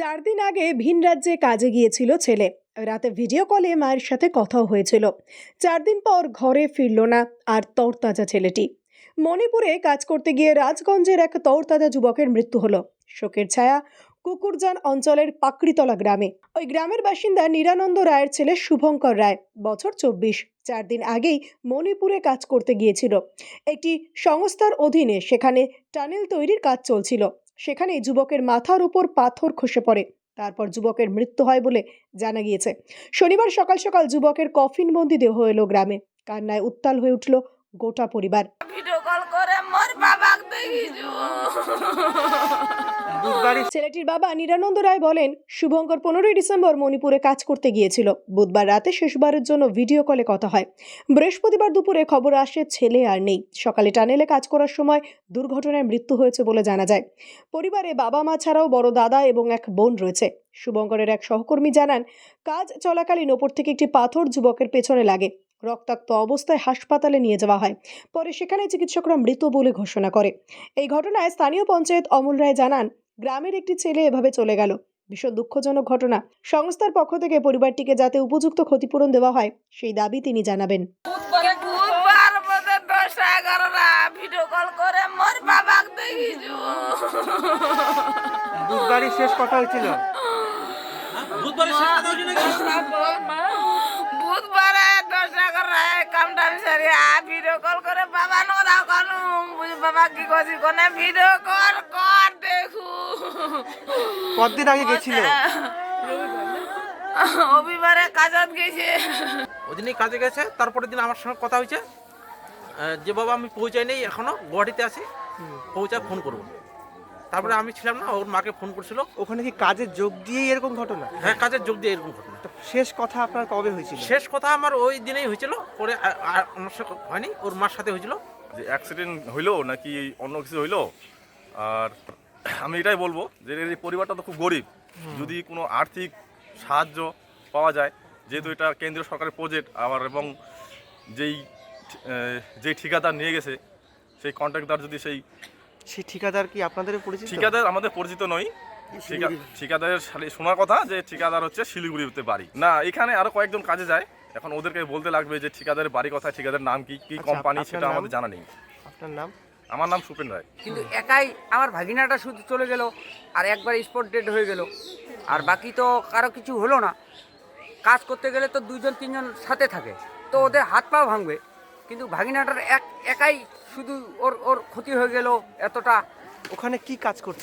চার দিন আগে ভিন রাজ্যে কাজে গিয়েছিল ছেলে। রাতে ভিডিও কলে মায়ের সাথে কথাও হয়েছিল। চার দিন পর ঘরে ফিরল না আর তরতাজা ছেলেটি। মণিপুরে কাজ করতে গিয়ে রাজগঞ্জের এক তরতাজা যুবকের মৃত্যু হলো। শোকের ছায়া কুকুরজান অঞ্চলের পাকড়িতলা গ্রামে। ওই গ্রামের বাসিন্দা নিরানন্দ রায়ের ছেলে শুভঙ্কর রায়, বছর চব্বিশ। চার দিন আগেই মণিপুরে কাজ করতে গিয়েছিল। একটি সংস্থার অধীনে সেখানে টানেল তৈরির কাজ চলছিল। সেখানে যুবকের মাথার উপর পাথর খসে পড়ে। তারপর যুবকের মৃত্যু হয় বলে জানা গিয়েছে। শনিবার সকাল সকাল যুবকের কফিনবন্দি দেহ এলো গ্রামে। কান্নায় উত্তাল হয়ে উঠল গোটা পরিবার। ভিডিও কল করে মোর বাবাকে দেখিছু ছেলেটির বাবা নিরানন্দ রায় বলেন, শুভঙ্কর পনেরোই ডিসেম্বর মণিপুরে কাজ করতে গিয়েছিল। বুধবার রাতে শেষবারের জন্য ভিডিও কলে কথা হয়। বৃহস্পতিবার দুপুরে খবর আসে, ছেলে আর নেই। সকালে টানেলে কাজ করার সময় দুর্ঘটনায় মৃত্যু হয়েছে বলে জানা যায়। পরিবারে বাবা মা ছাড়াও বড় দাদা এবং এক বোন রয়েছে। শুভঙ্করের এক সহকর্মী জানান, কাজ চলাকালীন ওপর থেকে একটি পাথর যুবকের পেছনে লাগে। রক্তাক্ত অবস্থায় হাসপাতালে নিয়ে যাওয়া হয়। পরে সেখানে চিকিৎসকরা মৃত বলে ঘোষণা করে। এই ঘটনায় স্থানীয় পঞ্চায়েত অমল রায় জানান গ্রামের একটি ছেলে এভাবে চলে গেল। ভীষণ দুঃখজনক ঘটনা। সংস্থার পক্ষ থেকে পরিবারটিকে যাতে উপযুক্ত ক্ষতিপূরণ দেওয়া হয় সেই দাবি তিনি জানাবেন। বুধবার বোধে দশটা এগারোটা। ভিডিও কল করে মোর বাবাকে শেষ কথা হয়েছিল। বুধবারে দশটা এগারোটা। কামটা আমি সারি ভিডিও কল করে বাবা নোরা বাবা কি করছি কোনে ভিডিও কল? কতদিন আগে গেছিল? রবিবারে কাজত গেছে। ওদিনই কাজে গেছে তারপরের দিন আমার সঙ্গে কথা হয়েছে। যে বাবা আমি পৌঁছাই নেই এখনও গুয়াহাটিতে আছি পৌঁছায় ফোন করব। তারপরে আমি ছিলাম না ওর মাকে ফোন করছিল। ওখানে কি কাজের যোগ দিয়েই এরকম ঘটনা? হ্যাঁ কাজের যোগ দিয়ে এরকম ঘটনা। শেষ কথা আপনার কবে হয়েছিল? শেষ কথা আমার ওই দিনেই হয়েছিল পরে আমার সাথে হয়নি ওর মার সাথে হয়েছিল। যে অ্যাক্সিডেন্ট হইল নাকি অন্য কিছু হইল? আর আমি এটাই বলব যে এই পরিবারটা তো খুব গরিব। যদি কোনো আর্থিক সাহায্য পাওয়া যায় যেহেতু এটা কেন্দ্রীয় সরকারের প্রজেক্ট আবার এবং যেই যেই ঠিকাদার নিয়ে গেছে সেই কন্ট্রাক্টদার যদি সেই সেই ঠিকাদার কি আপনাদের পরিচিত? ঠিকাদার আমাদের পরিচিত নই। ঠিকা- ঠিকাদারের শোনার কথা যে ঠিকাদার হচ্ছে শিলিগুড়িতে বাড়ি। না এখানে আরও কয়েকজন কাজে যায়। এখন ওদেরকে বলতে লাগবে যে ঠিকাদারের বাড়ি কোথায় ঠিকাদারের নাম কি কি আচ্ছা, কোম্পানি সেটা আমাদের জানা নেই। আপনার নাম? আমার নাম সুপেন রায়। কিন্তু একাই আমার ভাগিনাটা শুধু চলে গেল আর একবার স্পট ডেড হয়ে গেল। আর বাকি তো কারও কিছু হলো না। কাজ করতে গেলে তো দুজন তিনজন সাথে থাকে। তো ওদের হাত পাও ভাঙবে। কিন্তু ভাগিনাটার এক একাই শুধু ওর ওর ক্ষতি হয়ে গেল এতটা। ওখানে কি কাজ করছে?